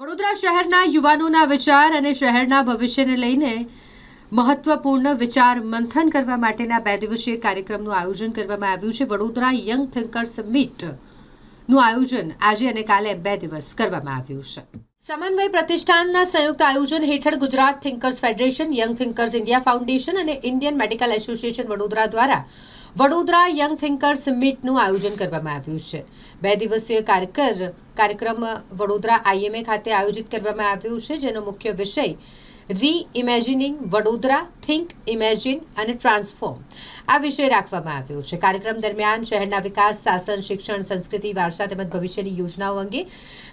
વડોદરા શહેરના યુવાનોના વિચાર અને શહેરના ભવિષ્યને લઈને મહત્વપૂર્ણ વિચાર મંથન કરવા માટેના બે દિવસીય કાર્યક્રમનું આયોજન કરવામાં આવ્યું છે. વડોદરા યંગ થિંકર્સ મીટનું આયોજન આજે અને કાલે બે દિવસ કરવામાં આવ્યું છે. સમન્વય પ્રતિષ્ઠાનના સંયુક્ત આયોજન હેઠળ Gujarat thinkers federation young thinkers India foundation અને ઇન્ડિયન મેડિકલ એસોસિએશન વડોદરા દ્વારા વડોદરા યંગ થિંકર્સ મીટનું આયોજન કરવામાં આવ્યું છે. બે દિવસીય કાર્યકર, કાર્યક્રમ વડોદરા આઈએમએ ખાતે આયોજિત કરવામાં આવ્યું છે, જેનો મુખ્ય વિષય reimagining Vadodara think imagine અને ટ્રાન્સફોર્મ આ વિષય રાખવામાં આવ્યો છે કાર્યક્રમ દરમિયાન શહેરના વિકાસ શાસન શિક્ષણ સંસ્કૃતિ વારસા તેમજ ભવિષ્યની યોજનાઓ અંગે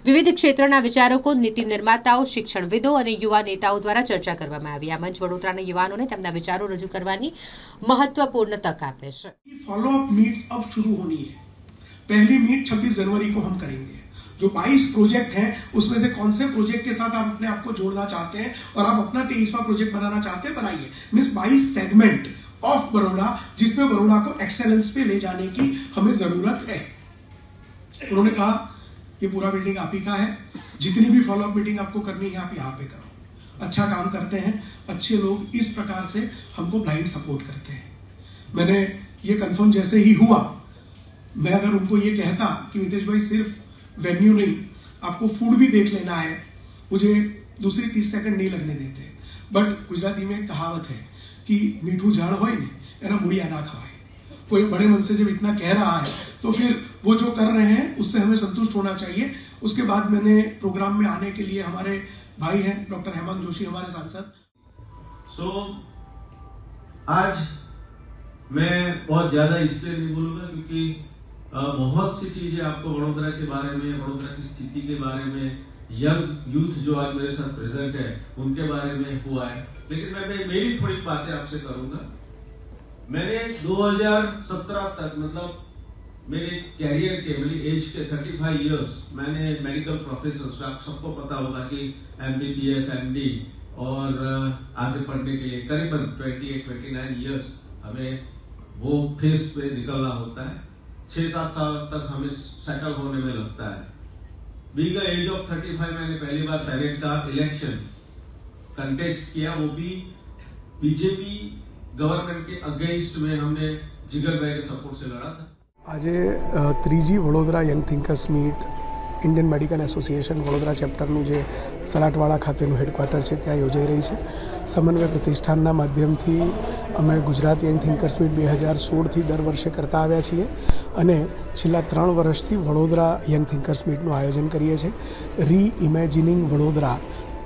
વિવિધ ક્ષેત્રના વિચારકો નીતિ નિર્માતાઓ શિક્ષણવિદો અને યુવા નેતાઓ દ્વારા ચર્ચા કરવામાં આવી આ મંચ વડોદરાના યુવાનોને તેમના વિચારો રજૂ કરવાની મહત્વપૂર્ણ તક આપે છે फॉलो अप मीट्स अब शुरू होनी है पहली मीट 26 जनवरी को हम करेंगे जो 22 प्रोजेक्ट हैं, उसमें से कौन से प्रोजेक्ट के साथ आप अपने आप को जोड़ना चाहते हैं और आप अपना तेईसवा प्रोजेक्ट बनाना चाहते हैं, बनाइए। मीन्स 22 सेगमेंट ऑफ़ बड़ोड़ा जिसमें बड़ोड़ा को एक्सेलेंस पे ले जाने की हमें ज़रूरत है। उन्होंने कहा ये पूरा बिल्डिंग आप ही का है, जितनी भी फॉलो अप मीटिंग आपको करनी है, आप यहाँ पे करो। अच्छा काम करते हैं, अच्छे लोग इस प्रकार से हमको ब्लाइंड सपोर्ट करते हैं। मैंने ये कंफर्म जैसे ही हुआ, मैं अगर उनको ये कहता कि नितेश भाई सिर्फ़ वेन्यू नहीं आपको फूड भी देख लेना है मुझे दूसरी तीस सेकंड नहीं लगने देते बट गुजराती में एक कहावत है कि मीठू झाड़ હોય ને એના મૂળિયા ના ખવાય कोई बड़े मन से जब इतना कह रहा है तो फिर वो जो कर रहे हैं उससे हमें संतुष्ट होना चाहिए उसके बाद मैंने प्रोग्राम में आने के लिए हमारे भाई हैं डॉक्टर हेमंत जोशी हमारे सांसद सो आज मैं बहुत ज़्यादा इसलिए नहीं बोलूँगा क्योंकि अ, बहुत सी चीज़ें आपको वडोदरा के बारे में वडोदरा की स्थिति के बारे में यंग यूथ जो आज मेरे साथ प्रेजेंट है उनके बारे में हुआ है। लेकिन मैं, मेरी थोड़ी बातें आपसे करूँगा। मैंने 2017 तक मतलब मेरे कैरियर के मेरी एज के 35 इयर्स मैंने मेडिकल प्रोफेशन आप सबको पता होगा कि M B B S M D और आगे पढ़ने के लिए करीबन 28 29 इयर्स हमें वो फेस पे निकलना होता है। छह सात साल तक हमें सेटल होने में लगता है बीइंग एज ऑफ 35 मैंने पहली बार सेनेट का इलेक्शन कंटेस्ट किया वो भी बीजेपी गवर्नमेंट के अगेंस्ट में हमने जिगर भाई के सपोर्ट से लड़ा था આજે અ, ત્રીજી Vadodara young thinkers meet Indian medical association Vadodara ચેપ્ટરનું જે સલાટવાડા ખાતેનું હેડક્વાર્ટર છે, ત્યાં યોજાઈ રહી છે. સમન્વય પ્રતિષ્ઠાનના માધ્યમથી અમે ગુજરાત યંગ થિંકર્સ મીટ બે હજાર સોળથી દર વર્ષે કરતા આવ્યા છીએ અને છેલ્લા ત્રણ વર્ષથી વડોદરા યંગ થિંકર્સ મીટનું આયોજન કરીએ છીએ. રી ઇમેજિનિંગ વડોદરા,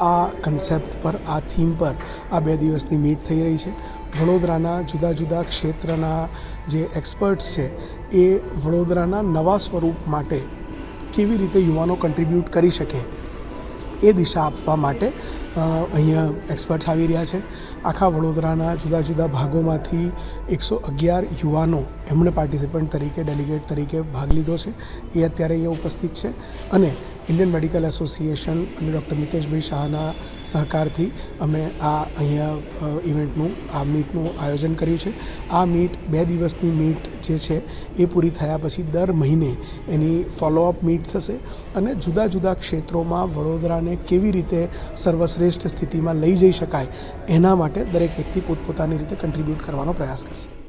આ કન્સેપ્ટ પર, આ થીમ પર આ બે દિવસની મીટ થઈ રહી છે. વડોદરાના જુદા જુદા ક્ષેત્રના જે એક્સપર્ટ્સ છે, એ વડોદરાના નવા સ્વરૂપ માટે કેવી રીતે યુવાનો કન્ટ્રીબ્યુટ કરી શકે એ દિશા આપવા માટે અહીંયા એક્સપર્ટ્સ આવી રહ્યા છે. આખા વડોદરાના જુદા જુદા ભાગોમાંથી એકસો અગિયાર યુવાનો એમણે પાર્ટિસિપન્ટ તરીકે ડેલિગેટ તરીકે ભાગ લીધો છે. એ અત્યારે અહીંયા ઉપસ્થિત છે. અને ઇન્ડિયન મેડિકલ એસોસિએશન અને ડૉક્ટર મિતેશભાઈ શાહના સહકારથી અમે આ અહીંયા ઇવેન્ટનું આ મીટનું આયોજન કર્યું છે. આ મીટ બે દિવસની મીટ જે છે એ પૂરી થયા પછી દર મહિને એની ફોલોઅપ મીટ થશે અને જુદા જુદા ક્ષેત્રોમાં વડોદરાને કેવી રીતે સર્વશ્રેષ્ઠ સ્થિતિમાં લઈ જઈ શકાય એના માટે દરેક વ્યક્તિ પોતપોતાની રીતે કન્ટ્રીબ્યુટ કરવાનો પ્રયાસ કરશે.